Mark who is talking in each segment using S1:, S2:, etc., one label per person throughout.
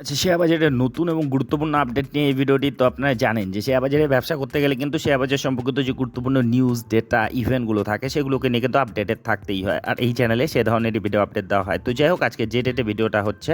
S1: আচ্ছা শেয়ার বাজারের নতুন এবং গুরুত্বপূর্ণ আপডেট নিয়ে এই ভিডিওটি তো আপনারা জানেন যে শেয়ার বাজারে ব্যবসা করতে গেলে কিন্তু শেয়ার বাজার সম্পর্কিত যে গুরুত্বপূর্ণ নিউজ ডেটা ইভেন্টগুলো থাকে, সেগুলোকে নিয়ে কিন্তু আপডেটেড থাকতেই হয়। আর এই চ্যানেলে সে ধরনের ভিডিও আপডেট দেওয়া হয়। তো যাই হোক আজকে যে ডেটে ভিডিওটা হচ্ছে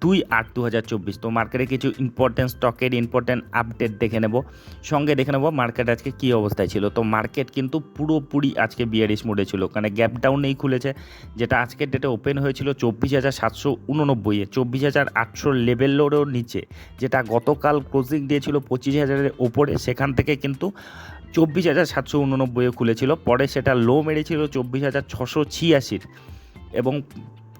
S1: দুই আট দু হাজার চব্বিশ। তো মার্কেটে কিছু ইম্পর্টেন্ট স্টকের ইম্পর্টেন্ট আপডেট দেখে নেব। সঙ্গে দেখে নেব মার্কেট আজকে কী অবস্থায় ছিল। তো মার্কেট কিন্তু পুরোপুরি আজকে বিয়ারিশ মোডে ছিল। মানে গ্যাপ ডাউনেই খুলেছে। যেটা আজকের ডেটে ওপেন হয়েছিল চব্বিশ হাজার সাতশো উননব্বইয়ে চব্বিশ হাজার আটশো লেভেলেরও নিচে। যেটা গতকাল ক্লোজিং দিয়েছিল পঁচিশ হাজারের ওপরে। সেখান থেকে কিন্তু চব্বিশ হাজার সাতশো উননব্বইয়ে খুলেছিল। পরে সেটা লো মেরেছিল চব্বিশ হাজার ছশো ছিয়াশির। এবং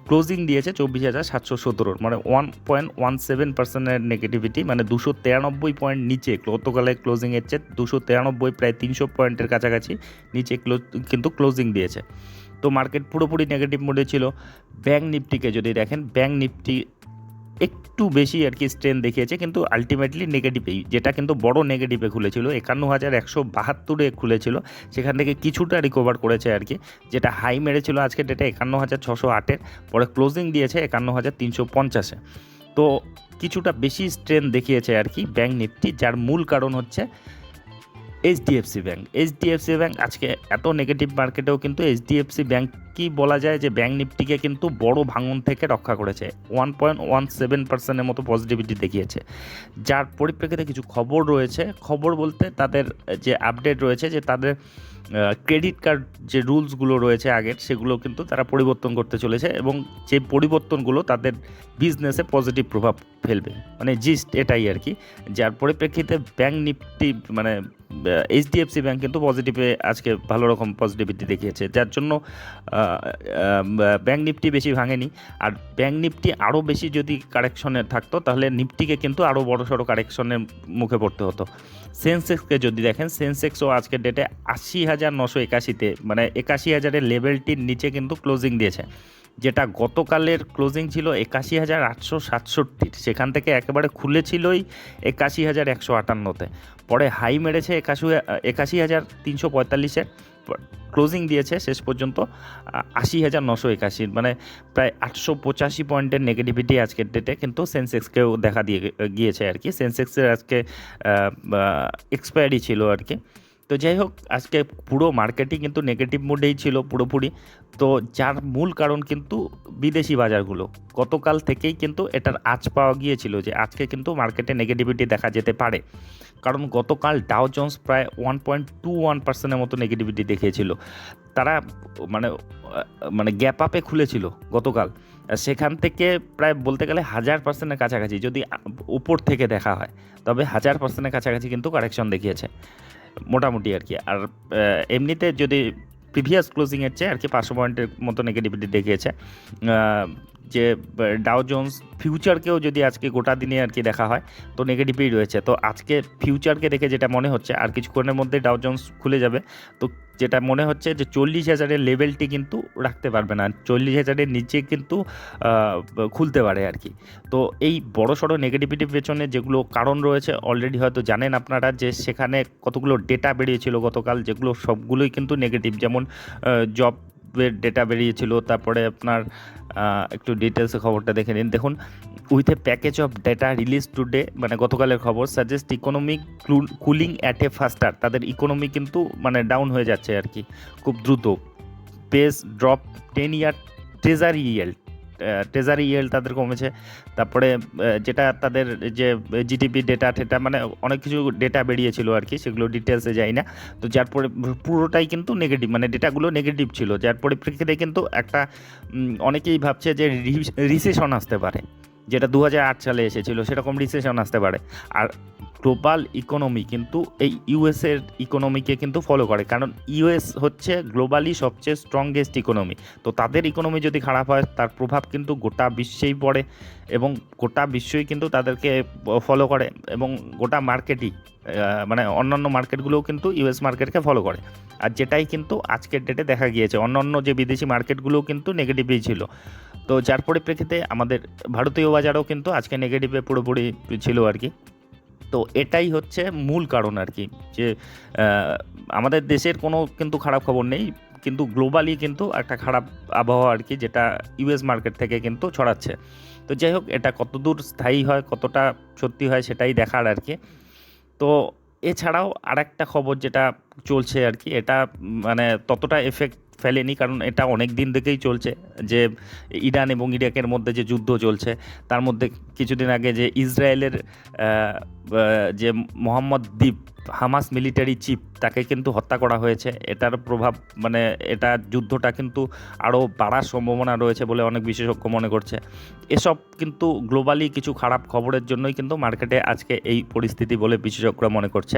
S1: ক্লোজিং দিয়েছে চব্বিশ হাজার সাতশো সতেরোর মানে ওয়ান পয়েন্ট ওয়ান সেভেন পার্সেন্টের নেগেটিভিটি মানে দুশো তিরানব্বই পয়েন্ট নিচে। গতকালে ক্লোজিংয়ের চেয়ে দুশো তিরানব্বই, প্রায় তিনশো পয়েন্টের কাছাকাছি নিচে ক্লোজ কিন্তু ক্লোজিং দিয়েছে। তো মার্কেট পুরোপুরি নেগেটিভ মোডে ছিল। ব্যাঙ্ক নিফটিকে যদি দেখেন ব্যাঙ্ক নিফটি একটু বেশি আর কি স্ট্রেন দেখিয়েছে, কিন্তু আলটিমেটলি নেগেটিভেই যেটা কিন্তু বড় নেগেটিভে খুলেছিল একান্ন হাজার একশো বাহাত্তরে খুলেছিল, সেখান থেকে কিছুটা রিকভার করেছে আর কি, যেটা হাই মেরেছিল আজকে ডেটে একান্ন হাজার ছশো আটের পরে ক্লোজিং দিয়েছে একান্ন হাজার তিনশো পঞ্চাশে তো কিছুটা বেশি স্ট্রেন দেখিয়েছে আর কি ব্যাঙ্ক নিফটি যার মূল কারণ হচ্ছে এইচডিএফসি ব্যাঙ্ক এইচডিএফসি ব্যাঙ্ক আজকে এত নেগেটিভ মার্কেটেও কিন্তু এইচডিএফসি ব্যাঙ্ক কি বলা যায় যে ব্যাঙ্ক নিফটিকে কিন্তু বড় ভাঙন থেকে রক্ষা করেছে। ওয়ান পয়েন্ট ওয়ান সেভেন পার্সেন্টের মতো পজিটিভিটি দেখিয়েছে। যার পরিপ্রেক্ষিতে কিছু খবর রয়েছে। খবর বলতে তাদের যে আপডেট রয়েছে যে তাদের ক্রেডিট কার্ড যে রুলসগুলো রয়েছে আগের, সেগুলো কিন্তু তারা পরিবর্তন করতে চলেছে এবং যে পরিবর্তনগুলো তাদের বিজনেসে পজিটিভ প্রভাব ফেলবে। মানে জিস্ট এটাই আর কি। যার পরিপ্রেক্ষিতে ব্যাঙ্ক নিফটি মানে এইচডিএফসি ব্যাঙ্ক কিন্তু পজিটিভে আজকে ভালো রকম পজিটিভিটি দেখিয়েছে। যার জন্য ব্যাঙ্ক নিফটি বেশি ভাঙেনি। আর ব্যাঙ্ক নিফটি আরও বেশি যদি কারেকশনে থাকতো, তাহলে নিফটিকে কিন্তু আরও বড় সড়ো কারেকশনের মুখে পড়তে হতো। সেন্সেক্সকে যদি দেখেন সেন্সেক্সও আজকের ডেটে আশি হাজার নশো একাশিতে মানে একাশি হাজারের লেভেলটির নিচে কিন্তু ক্লোজিং দিয়েছে। যেটা গতকালের ক্লোজিং ছিল একাশি হাজার আটশো সাতষট্টির। সেখান থেকে একেবারে খুলেছিলই একাশি হাজার একশো আটান্নতে। পরে হাই মেরেছে একাশি একাশি হাজার তিনশো পঁয়তাল্লিশে। ক্লোজিং দিয়েছে শেষ পর্যন্ত আশি হাজার নশো একাশির মানে প্রায় আটশো পঁচাশি পয়েন্টের নেগেটিভিটি আজকের ডেটে কিন্তু সেন্সেক্সকেও দেখা দিয়ে গিয়েছে আর কি। সেন্সেক্সের আজকে এক্সপায়ারি ছিল আর কি। তো যাই হোক, আজকে পুরো মার্কেটই কিন্তু নেগেটিভ মোডেই ছিল পুরোপুরি। তো যার মূল কারণ কিন্তু বিদেশি বাজারগুলো। গতকাল থেকেই কিন্তু এটার আজ পাওয়া গিয়েছিল যে আজকে কিন্তু মার্কেটে নেগেটিভিটি দেখা যেতে পারে। কারণ গতকাল ডাও জোন্স প্রায় ওয়ান পয়েন্ট টু ওয়ান পার্সেন্টের মতো নেগেটিভিটি দেখিয়েছিল। তারা মানে মানে গ্যাপ আপে খুলেছিল গতকাল। সেখান থেকে প্রায় বলতে গেলে হাজার পার্সেন্টের কাছাকাছি, যদি উপর থেকে দেখা হয়, তবে হাজার পার্সেন্টের কাছাকাছি কিন্তু কারেকশন দেখিয়েছে। মোটামুটি আর কি। আর এমনিতে যদি প্রিভিয়াস ক্লোজিংয়ের চেয়ে আর কি পাঁচশো পয়েন্টের মতো নেগেটিভিটি দেখিয়েছে যে ডাও জোন্স ফিউচারকেও যদি আজকে গোটা দিনে আর কি দেখা হয়, তো নেগেটিভই রয়েছে। তো আজকে ফিউচারকে দেখে যেটা মনে হচ্ছে, আর কিছুক্ষণের মধ্যে ডাও জোন্স খুলে যাবে, তো যেটা মনে হচ্ছে যে চল্লিশ হাজারের লেভেলটি কিন্তু রাখতে পারবে না, চল্লিশ হাজারের নিচে কিন্তু খুলতে পারে আর কি। তো এই বড় সড়ো নেগেটিভিটির পেছনে যেগুলো কারণ রয়েছে অলরেডি হয়তো জানেন আপনারা যে সেখানে কতগুলো ডেটা বেরিয়েছিল গতকাল, যেগুলো সবগুলোই কিন্তু নেগেটিভ যেমন জব ডেটা বেরিয়েছিল, তারপরে আপনার একটু ডিটেলসে খবরটা দেখে নিন। দেখুন with a package of data release today মানে গতকালের খবর suggest economic cooling at a faster তাদের ইকোনমি কিন্তু মানে ডাউন হয়ে যাচ্ছে আর কি, খুব দ্রুত। Pace drop ten year treasury yield treasury yield তাদের কমেছে। তারপরে যেটা তাদের যে জিডিপি ডেটা টেটা মানে অনেক কিছু ডেটা বেরিয়েছিল আর কি, সেগুলো ডিটেলসে যাই না। তো যার পরে পুরোটাই কিন্তু নেগেটিভ মানে ডেটাগুলো নেগেটিভ ছিল। যার পরিপ্রেক্ষিতে কিন্তু একটা অনেকেই ভাবছে যে রিসেশন আসতে পারে। যেটা দু হাজার আট সালে এসেছিল সেরকম রিসেশন আসতে পারে। আর গ্লোবাল ইকোনমি কিন্তু এই ইউএসের ইকোনমিকে কিন্তু ফলো করে, কারণ ইউএস হচ্ছে গ্লোবালি সবচেয়ে স্ট্রংগেস্ট ইকোনমি তো তাদের ইকোনমি যদি খারাপ হয়, তার প্রভাব কিন্তু গোটা বিশ্বেই পড়ে এবং গোটা বিশ্বই কিন্তু তাদেরকে ফলো করে এবং গোটা মার্কেটই মানে অন্যান্য মার্কেটগুলোও কিন্তু ইউএস মার্কেটকে ফলো করে। আর যেটাই কিন্তু আজকের ডেটে দেখা গিয়েছে, অন্যান্য যে বিদেশি মার্কেটগুলোও কিন্তু নেগেটিভই ছিল। তো যার পরিপ্রেক্ষিতে আমাদের ভারতীয় বাজারও কিন্তু আজকে নেগেটিভে পুরোপুরি ছিল আর কি। তো এটাই হচ্ছে মূল কারণ আর কি, যে আমাদের দেশের কোনো কিন্তু খারাপ খবর নেই, কিন্তু গ্লোবালি কিন্তু একটা খারাপ আবহাওয়া আর কি যেটা ইউএস মার্কেট থেকে কিন্তু ছড়াচ্ছে। তো যাই হোক, এটা কতদূর স্থায়ী হয়, কতটা সত্যি হয় সেটাই দেখার আর কি। তো এছাড়াও আরেকটা খবর যেটা চলছে আর কি, এটা মানে ততটা এফেক্ট ফেলেনি, কারণ এটা অনেক দিন থেকেই চলছে যে ইরান এবং ইরাকের মধ্যে যে যুদ্ধ চলছে, তার মধ্যে কিছুদিন আগে যে ইসরায়েলের যে মোহাম্মদ দ্বীপ, হামাস মিলিটারি চিফ তাকে কিন্তু হত্যা করা হয়েছে। এটার প্রভাব মানে এটা যুদ্ধটা কিন্তু আরও বাড়ার সম্ভাবনা রয়েছে বলে অনেক বিশেষজ্ঞ মনে করছে। এসব কিন্তু গ্লোবালি কিছু খারাপ খবরের জন্যই কিন্তু মার্কেটে আজকে এই পরিস্থিতি বলে বিশেষজ্ঞরা মনে করছে।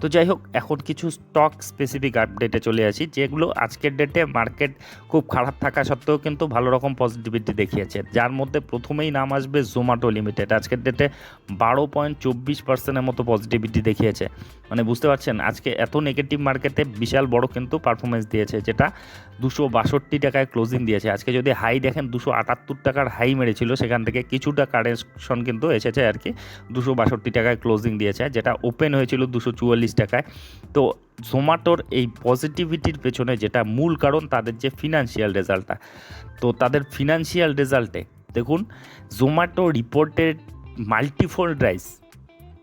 S1: তো যাই হোক, এখন কিছু স্টক স্পেসিফিক আপডেটে চলে আসি, যেগুলো আজকের ডেটে মার্কেট খুব খারাপ থাকা সত্ত্বেও কিন্তু ভালো রকম পজিটিভিটি দেখিয়েছে। যার মধ্যে প্রথমেই নাম আসবে জোম্যাটো লিমিটেড আজকের ডেটে বারো পয়েন্ট চব্বিশ পার্সেন্টের মতো পজিটিভিটি দেখিয়েছে। মানে বুঝতে পারছেন, আজকে এত নেগেটিভ মার্কেটে বিশাল বড় কিন্তু পারফরমেন্স দিয়েছে, যেটা দুশো বাষট্টি টাকায় ক্লোজিং দিয়েছে। আজকে যদি হাই দেখেন, দুশো আটাত্তর টাকার হাই মেরেছিল, সেখান থেকে কিছুটা কারেকশন কিন্তু এসেছে আর কি। দুশো বাষট্টি টাকায় ক্লোজিং দিয়েছে, যেটা ওপেন হয়েছিল দুশো চুয়াল্লিশ টাকায়। তো জোম্যাটোর এই পজিটিভিটির পেছনে যেটা মূল কারণ, তাদের যে ফিনান্সিয়াল রেজাল্টটা তো তাদের ফিনান্সিয়াল রেজাল্টে দেখুন Zomato reported multifold rise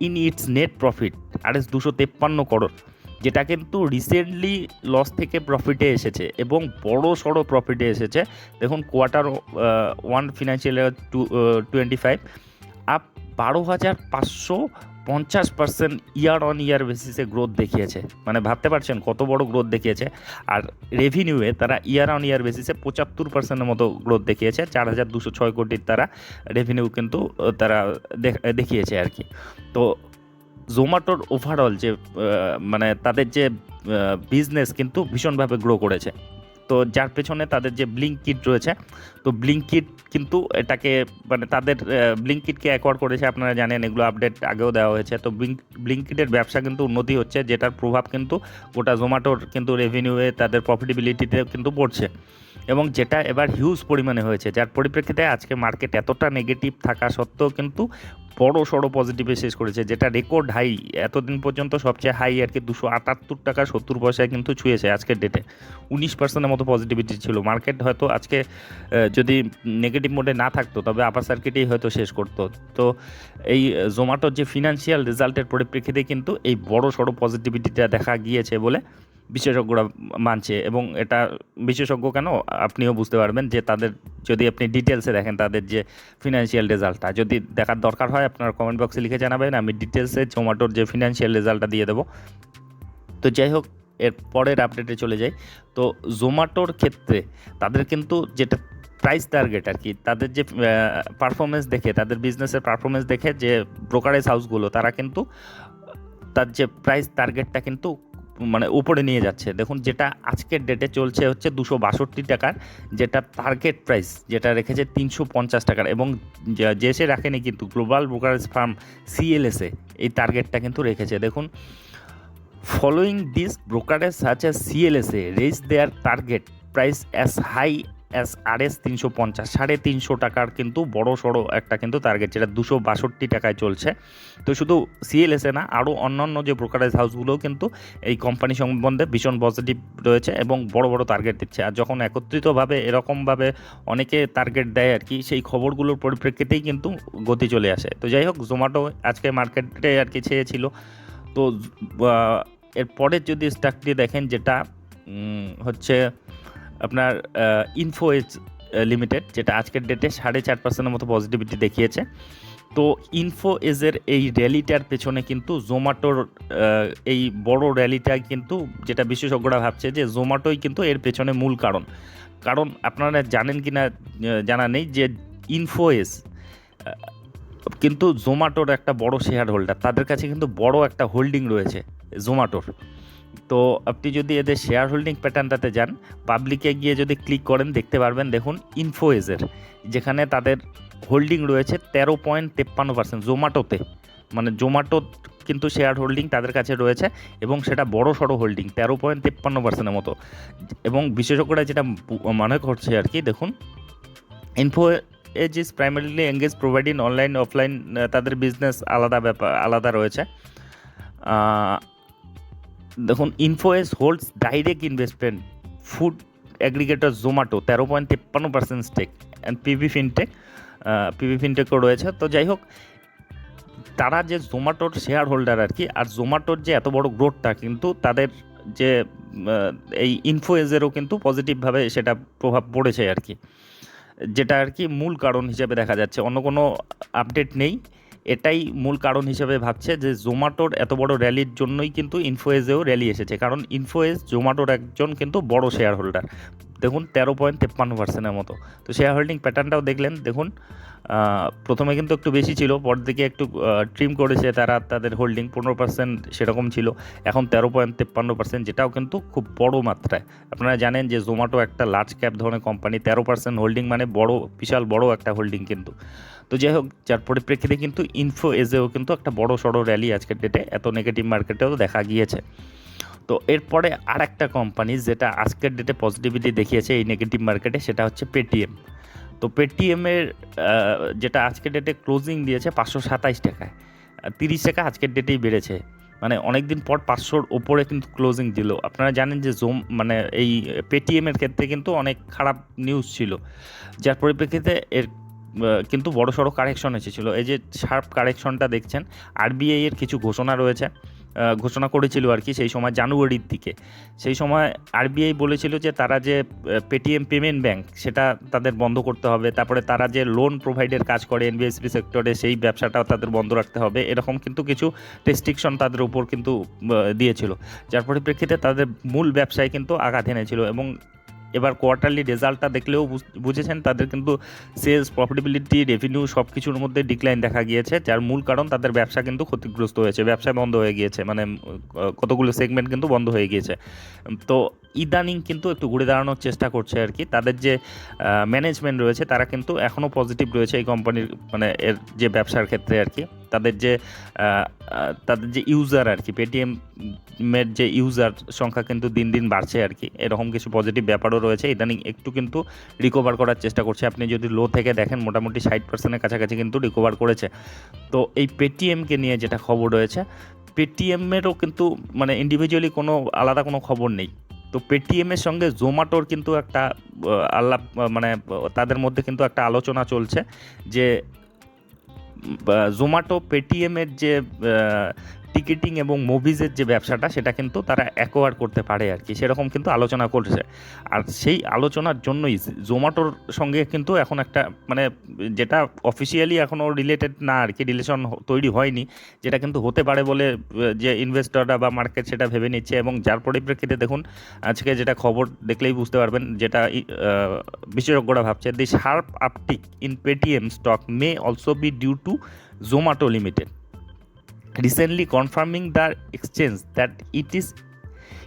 S1: in its net profit R S দুশো তেপ্পান্ন করোড়। যেটা কিন্তু রিসেন্টলি লস থেকে প্রফিটে এসেছে এবং বড় সড়ো প্রফিটে এসেছে। দেখুন quarter one financial two twenty five up বারো হাজার পাঁচশো পঞ্চাশ পার্সেন্ট ইয়ার অন ইয়ার বেসিসে গ্রোথ দেখিয়েছে। মানে ভাবতে পারছেন কত বড় গ্রোথ দেখিয়েছে? আর রেভিনিউয়ে তারা ইয়ার অন ইয়ার বেসিসে পঁচাত্তর পার্সেন্টের মতো গ্রোথ দেখিয়েছে। চার হাজার দুশো ছয় কোটির তারা রেভিনিউ কিন্তু তারা দেখ- দেখিয়েছে আর কি। তো জোম্যাটোর ওভারঅল যে মানে তাদের যে বিজনেস কিন্তু ভীষণভাবে গ্রো করেছে। তো যার পেছনে তাদের যে ব্লিঙ্কিট রয়েছে, তো ব্লিঙ্কিট কিন্তু এটাকে মানে তাদের ব্লিঙ্কিটকে অ্যাকোয়ার করেছে, আপনারা জানেন, এগুলো আপডেট আগেও দেওয়া হয়েছে। তো ব্লিঙ্ক ব্লিঙ্কিটের ব্যবসা কিন্তু উন্নতি হচ্ছে, যেটার প্রভাব কিন্তু গোটা জোম্যাটোর কিন্তু রেভিনিউয়ে তাদের প্রফিটেবিলিটিতে কিন্তু পড়ছে। এবং যেটা এবার হিউজ পরিমাণে হয়েছে, যার পরিপ্রেক্ষিতে আজকে মার্কেট এতটা নেগেটিভ থাকা সত্ত্বেও কিন্তু বড় সড়ো পজিটিভে শেষ করেছে, যেটা রেকর্ড হাই এতদিন পর্যন্ত সবচেয়ে হাই আর কি দুশো আটাত্তর টাকা সত্তর পয়সায় কিন্তু ছুঁয়েছে আজকের ডেটে উনিশ পার্সেন্টের মতো পজিটিভিটি ছিল। মার্কেট হয়তো আজকে যদি নেগেটিভ মোডে না থাকতো, তবে আপার সার্কিটেই হয়তো শেষ করতো। তো এই জোম্যাটোর যে ফিনান্সিয়াল রেজাল্টের পরিপ্রেক্ষিতে কিন্তু এই বড় সড়ো পজিটিভিটিটা দেখা গিয়েছে বলে বিশেষজ্ঞরা মানছে এবং এটা বিশেষজ্ঞ কেন? আপনিও বুঝতে পারবেন যে তাদের, যদি আপনি ডিটেলসে দেখেন তাদের যে ফিনান্সিয়াল রেজাল্টটা যদি দেখার দরকার হয় আপনার কমেন্ট বক্সে লিখে জানাবেন, আমি ডিটেলসে জোম্যাটোর যে ফিনান্সিয়াল রেজাল্টটা দিয়ে দেবো। তো যাই হোক, এর পরের আপডেটে চলে যাই। তো জোম্যাটোর ক্ষেত্রে তাদের কিন্তু যেটা প্রাইস টার্গেট আর কি, তাদের যে পারফরমেন্স দেখে, তাদের বিজনেসের পারফরমেন্স দেখে যে ব্রোকারেজ হাউসগুলো তারা কিন্তু তার যে প্রাইস টার্গেটটা কিন্তু মানে উপরে নিয়ে যাচ্ছে। দেখুন, যেটা আজকের ডেটে চলছে হচ্ছে দুশো বাষট্টি টাকার যেটা টার্গেট প্রাইস যেটা রেখেছে তিনশো পঞ্চাশ টাকার। এবং যে- সে রাখেনি কিন্তু গ্লোবাল ব্রোকারেজ ফার্ম সিএলএসএ এই টার্গেটটা কিন্তু রেখেছে। দেখুন following this brokerages CLSA raise their target price as high as R S তিনশো পঞ্চাশ সাড়ে তিনশো টাকার কিন্তু বড় সড়ো একটা কিন্তু টার্গেট যেটা দুশো বাষট্টি টাকায় চলছে। তো শুধু সিএলএসএ না আরও অন্যান্য যে ব্রোকারেজ হাউসগুলোও কিন্তু এই কোম্পানি সম্বন্ধে ভীষণ পজিটিভ রয়েছে এবং বড় বড় টার্গেট দিচ্ছে। আর যখন একত্রিতভাবে এরকমভাবে অনেকে টার্গেট দেয় আর কি সেই খবরগুলোর পরিপ্রেক্ষিতেই কিন্তু গতি চলে আসে। তো যাই হোক জোম্যাটো আজকে মার্কেটে আর কি ছেয়েছিল। তো আহ, এর পরের যদি স্টকটি দেখেন যেটা হচ্ছে আপনার ইনফো ইনফোএজ লিমিটেড যেটা আজকের ডেটে সাড়ে চার পার্সেন্টের মতো পজিটিভিটি দেখিয়েছে। তো ইনফো এজের এই র্যালিটার পেছনে কিন্তু জোম্যাটোর এই বড় র্যালিটা কিন্তু, যেটা বিশেষজ্ঞরা ভাবছে যে জোম্যাটোই কিন্তু এর পেছনে মূল কারণ। কারণ আপনারা জানেন কি না জানা নেই যে ইনফোএস কিন্তু জোম্যাটোর একটা বড় শেয়ার হোল্ডার তাদের কাছে কিন্তু বড় একটা হোল্ডিং রয়েছে জোম্যাটোর তো আপনি যদি এদের শেয়ার হোল্ডিং প্যাটার্নটাতে যান পাবলিকে গিয়ে যদি ক্লিক করেন, দেখতে পারবেন, দেখুন ইনফোএজের যেখানে তাদের হোল্ডিং রয়েছে তেরো পয়েন্ট তেপ্পান্ন পার্সেন্ট জোম্যাটোতে মানে জোম্যাটো কিন্তু শেয়ার হোল্ডিং তাদের কাছে রয়েছে এবং সেটা বড় সড়ো হোল্ডিং তেরো পয়েন্ট তেপ্পান্ন পার্সেন্টের মতো। এবং বিশেষজ্ঞরা যেটা মনে করছে আর কি, দেখুন info edge is primarily engage providing online offline তাদের বিজনেস আলাদা ব্যাপার আলাদা রয়েছে। দেখুন Info Edge holds direct investment food aggregator Zomato তেরো পয়েন্ট তেপ্পান্ন percent stake and PV fintech PV ফিনটেকও রয়েছে। তো যাই হোক, তারা যে জোম্যাটোর শেয়ার হোল্ডার আর কি, আর জোম্যাটোর যে এত বড় গ্রোথটা কিন্তু তাদের যে এই ইনফ্লুয়েন্সেরও কিন্তু পজিটিভভাবে সেটা প্রভাব পড়েছে আর কি। যেটা আর কি মূল কারণ হিসেবে দেখা যাচ্ছে। অন্য কোনো আপডেট নেই। এটাই মূল কারণ হিসেবে ভাবছে যে জোম্যাটোর এত বড় র্যালির জন্যই কিন্তু ইনফোয়েজেও র্যালি এসেছে। কারণ ইনফোয়েজ জোম্যাটোর একজন কিন্তু বড় শেয়ার হোল্ডার দেখুন, তেরো পয়েন্ট তেপ্পান্ন পার্সেন্টের মতো। তো শেয়ার হোল্ডিং প্যাটার্নটাও দেখলেন, দেখুন প্রথমে কিন্তু একটু বেশি ছিল পর দিকে একটু ট্রিম করেছে তারা, তাদের হোল্ডিং পনেরো পার্সেন্ট সেরকম ছিল, এখন তেরো পয়েন্ট তেপ্পান্ন পার্সেন্ট যেটাও কিন্তু খুব বড় মাত্রায়। আপনারা জানেন যে জোম্যাটো একটা লার্জ ক্যাপ ধরনের কোম্পানি তেরো পার্সেন্ট হোল্ডিং মানে বড়, বিশাল বড় একটা হোল্ডিং কিন্তু। তো যাই হোক, যার পরিপ্রেক্ষিতে কিন্তু ইনফো এজেও কিন্তু একটা বড় সড়ো র্যালি আজকের ডেটে এত নেগেটিভ মার্কেটেও দেখা গিয়েছে। তো এরপরে আর একটা কোম্পানি যেটা আজকের ডেটে পজিটিভিটি দেখিয়েছে এই নেগেটিভ মার্কেটে সেটা হচ্ছে পেটিএম তো পেটিএমের যেটা আজকের ডেটে ক্লোজিং দিয়েছে পাঁচশো সাতাইশ টাকায়। তিরিশ টাকা আজকের ডেটেই বেড়েছে। মানে অনেক দিন পর পাঁচশোর ওপরে কিন্তু ক্লোজিং দিল। আপনারা জানেন যে জোম মানে এই পেটিএমের ক্ষেত্রে কিন্তু অনেক খারাপ নিউজ ছিল। যার পরিপ্রেক্ষিতে এর কিন্তু বড় সড়ো কারেকশন এসেছিল। এই যে শার্প কারেকশনটা দেখছেন আরবিআই এর কিছু ঘোষণা রয়েছে। ঘোষণা করেছিল আর কি সেই সময় জানুয়ারির দিকে। সেই সময় আরবিআই বলেছিল যে তারা যে পেটিএম পেমেন্ট ব্যাংক সেটা তাদের বন্ধ করতে হবে, তারপরে তারা যে লোন প্রোভাইডের কাজ করে এনবিএসপি সেক্টরে সেই ব্যবসাটাও তাদের বন্ধ রাখতে হবে, এরকম কিন্তু কিছু রেস্ট্রিকশন তাদের উপর কিন্তু দিয়েছিল। যার পরিপ্রেক্ষিতে তাদের মূল ব্যবসায় কিন্তু আঘাত এনেছিল এবং এবার কোয়ার্টারলি রেজাল্টটা দেখলেও বুঝ- বুঝেছেন, তাদের কিন্তু সেলস প্রফিটেবিলিটি রেভিনিউ সব কিছুর মধ্যে ডিক্লাইন দেখা গিয়েছে, যার মূল কারণ তাদের ব্যবসা কিন্তু ক্ষতিগ্রস্ত হয়েছে, ব্যবসা বন্ধ হয়ে গিয়েছে মানে কতগুলো সেগমেন্ট কিন্তু বন্ধ হয়ে গিয়েছে। তো ইদানিং কিন্তু একটু ঘুরে দাঁড়ানোর চেষ্টা করছে আর কি, তাদের যে ম্যানেজমেন্ট রয়েছে, তারা কিন্তু এখনও পজিটিভ রয়েছে এই কোম্পানির মানে এর যে ব্যবসার ক্ষেত্রে আর কি। তাদের যে তাদের যে ইউজার আর কি পেটিএমের যে ইউজার সংখ্যা কিন্তু দিন দিন বাড়ছে আর কি। এরকম কিছু পজিটিভ ব্যাপারও রয়েছে। ইদানিং একটু কিন্তু রিকভার করার চেষ্টা করছে। আপনি যদি লো থেকে দেখেন মোটামুটি ষাট পার্সেন্টের কাছাকাছি কিন্তু রিকভার করেছে। তো এই পেটিএমকে নিয়ে যেটা খবর রয়েছে পেটিএমেরও কিন্তু মানে ইন্ডিভিজুয়ালি কোনো আলাদা কোনো খবর নেই। তো পেটিএমের সঙ্গে জোম্যাটোর কিন্তু একটা আহ, আল্লাহ মানে তাদের মধ্যে কিন্তু একটা আলোচনা চলছে যে জোম্যাটো পেটিএমের যে টিকিটিং এবং মুভিজের যে ব্যবসাটা, সেটা কিন্তু তারা অ্যাকোয়ার করতে পারে আর কি। সেরকম কিন্তু আলোচনা করছে। আর সেই আলোচনার জন্যই জোম্যাটোর সঙ্গে কিন্তু এখন একটা মানে যেটা অফিসিয়ালি এখনও রিলেটেড না আর কি রিলেশন তৈরি হয়নি, যেটা কিন্তু হতে পারে বলে যে ইনভেস্টররা বা মার্কেট সেটা ভেবে নিচ্ছে এবং যার পরিপ্রেক্ষিতে দেখুন, আজকে যেটা খবর দেখলেই বুঝতে পারবেন, যেটা বিশেষজ্ঞরা ভাবছে the sharp uptick in Paytm stock may also be due to Zomato limited recently confirming the exchange that it is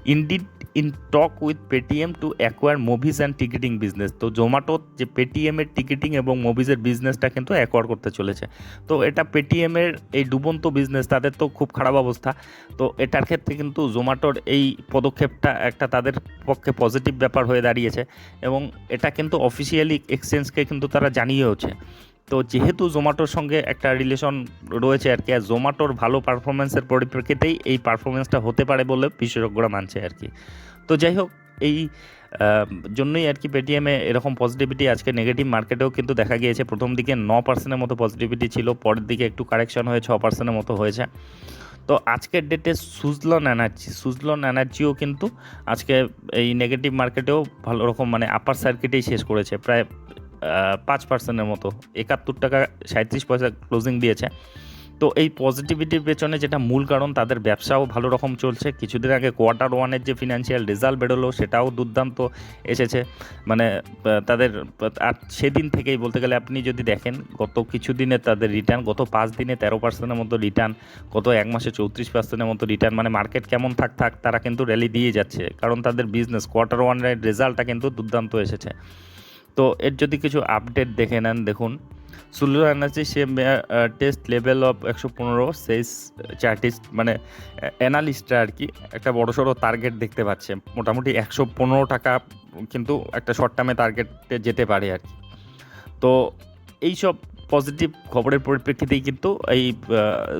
S1: indeed in talk with Paytm to acquire movies and ticketing business তো জোম্যাটো যে পেটিএমের ticketing এবং মুভিজের বিজনেসটা কিন্তু acquire করতে চলেছে। তো এটা পেটিএমের এই ডুবন্ত বিজনেস তাদের তো খুব খারাপ অবস্থা। তো এটার ক্ষেত্রে কিন্তু জোম্যাটোর এই পদক্ষেপটা একটা তাদের পক্ষে পজিটিভ ব্যাপার হয়ে দাঁড়িয়েছে এবং এটা কিন্তু অফিসিয়ালি এক্সচেঞ্জকে কিন্তু তারা জানিয়েওছে। তো যেহেতু জোম্যাটোর সঙ্গে একটা রিলেশন রয়েছে আর কি, আর জোম্যাটোর ভালো পারফরমেন্সের পরিপ্রেক্ষিতেই এই পারফরমেন্সটা হতে পারে বলে বিশেষজ্ঞরা মানছে আর কি। তো যাই হোক, এই জন্যই আর কি পেটিএমে এরকম পজিটিভিটি আজকে নেগেটিভ মার্কেটেও কিন্তু দেখা গিয়েছে। প্রথম দিকে ন পার্সেন্টের মতো পজিটিভিটি ছিল, পরের দিকে একটু কারেকশন হয়ে ছ পার্সেন্টের মতো হয়েছে। তো আজকের ডেটে সুজলন এনার্জি সুজলন এনার্জিও কিন্তু আজকে এই নেগেটিভ মার্কেটেও ভালো রকম মানে আপার সার্কিটেই শেষ করেছে। প্রায় পাঁচ পার্সেন্টের মতো, একাত্তর টাকা সাঁত্রিশ পয়সা ক্লোজিং দিয়েছে। তো এই পজিটিভিটির পেছনে যেটা মূল কারণ, তাদের ব্যবসাও ভালো রকম চলছে। কিছুদিন আগে কোয়ার্টার ওয়ানের যে ফিনান্সিয়াল রেজাল্ট বেরোলো, সেটাও দুর্দান্ত এসেছে। মানে তাদের, আর সেদিন থেকেই বলতে গেলে আপনি যদি দেখেন, গত কিছুদিনে তাদের রিটার্ন গত পাঁচ দিনে তেরো পার্সেন্টের মতো রিটার্ন গত এক মাসে চৌত্রিশ পার্সেন্টের মতো রিটার্ন মানে মার্কেট কেমন থাক থাক, তারা কিন্তু র্যালি দিয়ে যাচ্ছে। কারণ তাদের বিজনেস কোয়ার্টার ওয়ানের রেজাল্টটা কিন্তু দুর্দান্ত এসেছে। তো এর যদি কিছু আপডেট দেখে নেন, দেখুন। Suzlon energy, say test level of একশো পনেরো সেই চার্টিস্ট মানে অ্যানালিস্টরা আর কি, একটা বড় সড়ো টার্গেট দেখতে পাচ্ছে। মোটামুটি একশো পনেরো টাকা কিন্তু একটা শর্ট টার্মে টার্গেটে যেতে পারে আর কি। তো এইসব পজিটিভ খবরের পরিপ্রেক্ষিতেই কিন্তু এই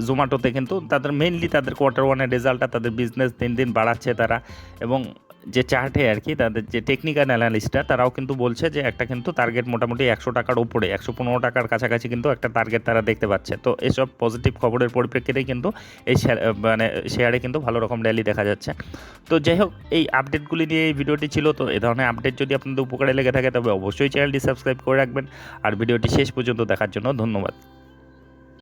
S1: জোম্যাটোতে কিন্তু তাদের মেইনলি তাদের কোয়ার্টার ওয়ানের রেজাল্টটা তাদের বিজনেস দিন দিন বাড়াচ্ছে তারা। এবং যে চার্টে আর কি, তাদের যে টেকনিক্যাল অ্যানালিস্টরা তারাও কিন্তু বলছে যে একটা কিন্তু টার্গেট মোটামুটি একশো টাকার উপরে, একশো পনেরো টাকার কাছাকাছি কিন্তু একটা টার্গেট তারা দেখতে পাচ্ছে। তো এসব পজিটিভ খবরের পরিপ্রেক্ষিতে কিন্তু এই মানে শেয়ারে কিন্তু ভালো রকম র্যালি দেখা যাচ্ছে। তো যাই হোক, এই আপডেটগুলি নিয়ে এই ভিডিওটি ছিল। তো এ ধরনের আপডেট যদি আপনাদের উপকারে লেগে থাকে, তবে অবশ্যই চ্যানেলটি সাবস্ক্রাইব করে রাখবেন। আর ভিডিওটি শেষ পর্যন্ত দেখার জন্য ধন্যবাদ।